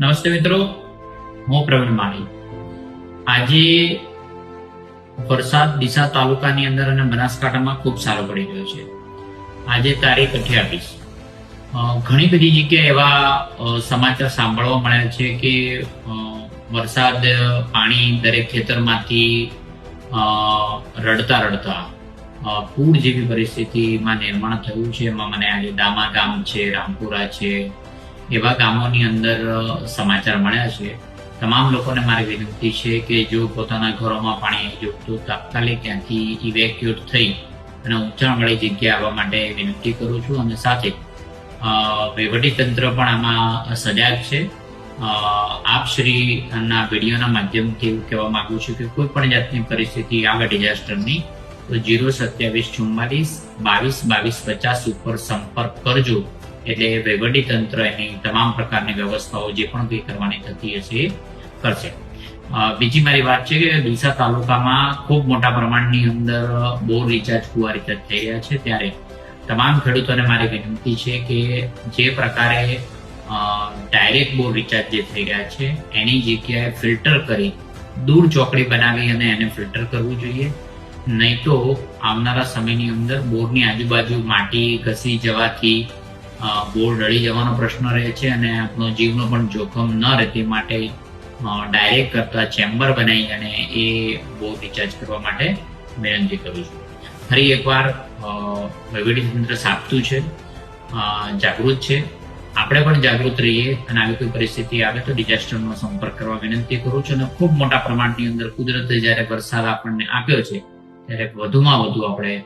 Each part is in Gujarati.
નમસ્તે મિત્રો, હું પ્રવીણ માળી. આજે વરસાદ ડીસા તાલુકાની અંદર અને બનાસકાંઠામાં ખૂબ સારો પડી રહ્યો છે. આજે તારીખ અઠ્યાવીસ. ઘણી બધી જગ્યાએ એવા સમાચાર સાંભળવા મળ્યા છે કે વરસાદ, પાણી દરેક ખેતરમાંથી રડતા રડતા પૂર જેવી પરિસ્થિતિમાં નિર્માણ થયું છે. એમાં મને આજે દામા છે, રામપુરા છે એવા ગામોની અંદર સમાચાર મળ્યા છે. તમામ લોકોને મારી વિનંતી છે કે જો પોતાના ઘરોમાં પાણી આવી જવું તો તાત્કાલિક ત્યાંથી ઇવેક્યુએટ થઈ અને ઊંચાણવાળી જગ્યાએ આવવા માટે વિનંતી કરું છું અને સાથે વહીવટીતંત્ર પણ આમાં સજાગ છે. આપ શ્રીના વિડીયોના માધ્યમથી એવું કહેવા માંગુ છું કે કોઈ પણ જાતની પરિસ્થિતિ આવે ડિઝાસ્ટરની, તો જીરો સત્યાવીસ, ચુમ્માલીસ, બાવીસ બાવીસ, પચાસ ઉપર સંપર્ક કરજો. એટલે વહીવટી તંત્ર એની તમામ પ્રકારની વ્યવસ્થાઓ જે પણ કંઈ કરવાની થતી હશે, કરશે. બીજી મારી વાત છે કે ડીસા તાલુકામાં ખૂબ મોટા પ્રમાણની અંદર બોર રિચાર્જ કુવા રિચાર્જ થઈ રહ્યા છે. ત્યારે તમામ ખેડૂતોને મારી વિનંતી છે કે જે પ્રકારે ડાયરેક્ટ બોર રિચાર્જ જે થઈ રહ્યા છે, એની જગ્યાએ ફિલ્ટર કરી દૂર ચોકડી બનાવી અને એને ફિલ્ટર કરવું જોઈએ. નહીં તો આવનારા સમયની અંદર બોરની આજુબાજુ માટી ઘસી જવાથી અ, રડી જવાનો પ્રશ્ન રહે છે અને આપણો જીવનો પણ જોખમ ન રહે તે માટે ડાયરેક્ટ કરતા ચેમ્બર બનાવી અને એ બોર્ડ રિચાર્જ કરવા માટે વિનંતી કરું છું. ફરી એકવાર અ, વહીવટીતંત્ર સાપતું છે જાગૃત છે. આપણે પણ જાગૃત રહીએ અને આવી કોઈ પરિસ્થિતિ આવે તો ડિઝાસ્ટરનો સંપર્ક કરવા વિનંતી કરું છું અને ખૂબ મોટા પ્રમાણની અંદર કુદરતે જ્યારે વરસાદ આપણને આપ્યો છે ત્યારે વધુમાં વધુ આપણે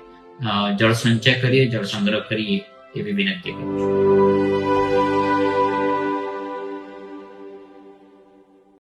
જળ સંચય કરીએ જળ સંગ્રહ કરીએ. એવી વિનંતી કરું છું